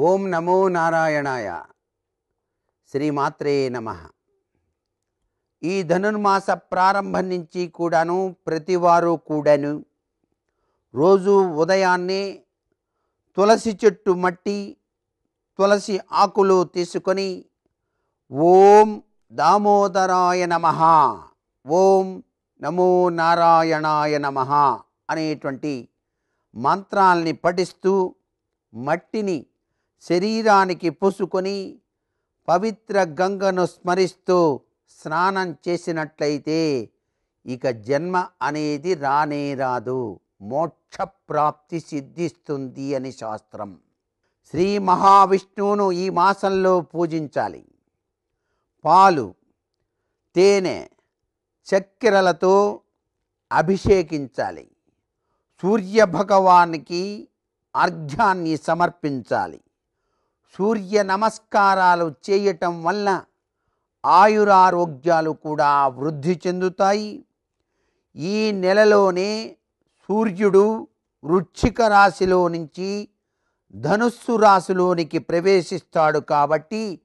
ఓం నమో నారాయణాయ. శ్రీమాత్రే నమ. ఈ ధనుర్మాస ప్రారంభం నుంచి కూడాను ప్రతివారు కూడాను రోజు ఉదయాన్నే తులసి చెట్టు మట్టి తులసి ఆకులు తీసుకొని ఓం దామోదరాయ నమ ఓం నమో నారాయణాయ నమ అనేటువంటి మంత్రాల్ని పఠిస్తూ మట్టిని శరీరానికి పూసుకొని పవిత్ర గంగను స్మరిస్తూ స్నానం చేసినట్లయితే ఇక జన్మ అనేది రానే రాదు. మోక్ష ప్రాప్తి సిద్ధిస్తుంది అని శాస్త్రం. శ్రీ మహావిష్ణువును ఈ మాసంలో పూజించాలి. పాలు తేనె చక్కెరలతో అభిషేకించాలి. సూర్య భగవానికి అర్ఘ్యాన్ని సమర్పించాలి. సూర్య నమస్కారాలు చేయటం వల్ల ఆయురారోగ్యాలు కూడా వృద్ధి చెందుతాయి. ఈ నెలలోనే సూర్యుడు వృచ్చిక రాశిలో నుంచి ధనుస్సు రాశిలోనికి ప్రవేశిస్తాడు కాబట్టి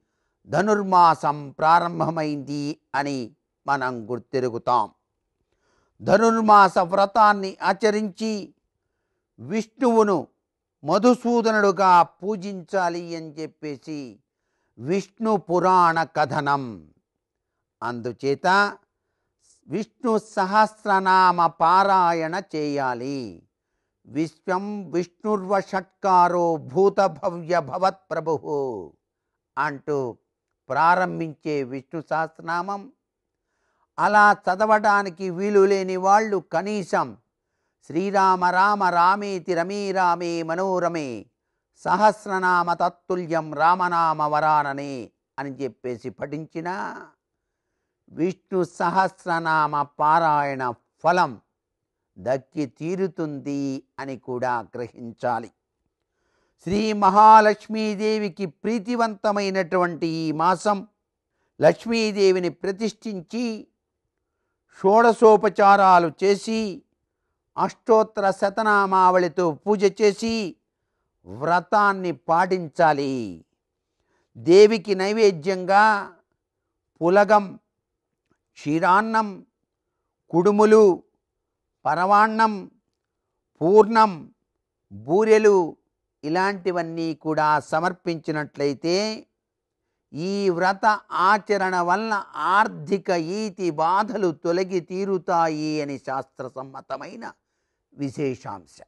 ధనుర్మాసం ప్రారంభమైంది అని మనం గుర్తెరుగుతాం. ధనుర్మాస వ్రతాన్ని ఆచరించి విష్ణువును మధుసూదనుడుగా పూజించాలి అని చెప్పేసి విష్ణు పురాణ కథనం. అందుచేత విష్ణు సహస్రనామ పారాయణ చేయాలి. విశ్వం విష్ణుర్వ షట్కారో భూత భవత్ ప్రభు అంటూ ప్రారంభించే విష్ణు సహస్రనామం. అలా చదవడానికి వీలు లేని వాళ్ళు కనీసం శ్రీరామ రామ రామేతి రమే రామే మనోరమే సహస్రనామ తత్తుల్యం రామనామ వరాననే అని చెప్పేసి పఠించిన విష్ణు సహస్రనామ పారాయణ ఫలం దక్కి తీరుతుంది అని కూడా గ్రహించాలి. శ్రీ మహాలక్ష్మీదేవికి ప్రీతివంతమైనటువంటి ఈ మాసం లక్ష్మీదేవిని ప్రతిష్ఠించి షోడశోపచారాలు చేసి అష్టోత్తర శతనామావళితో పూజ చేసి వ్రతాన్ని పాటించాలి. దేవికి నైవేద్యంగా పులగం క్షీరాన్నం కుడుములు పరవాన్నం పూర్ణం బూరెలు ఇలాంటివన్నీ కూడా సమర్పించినట్లయితే ఈ వ్రత ఆచరణ వలన ఆర్థిక ఈతి బాధలు తొలగి తీరుతాయి అని శాస్త్రసమ్మతమైన विशेषांश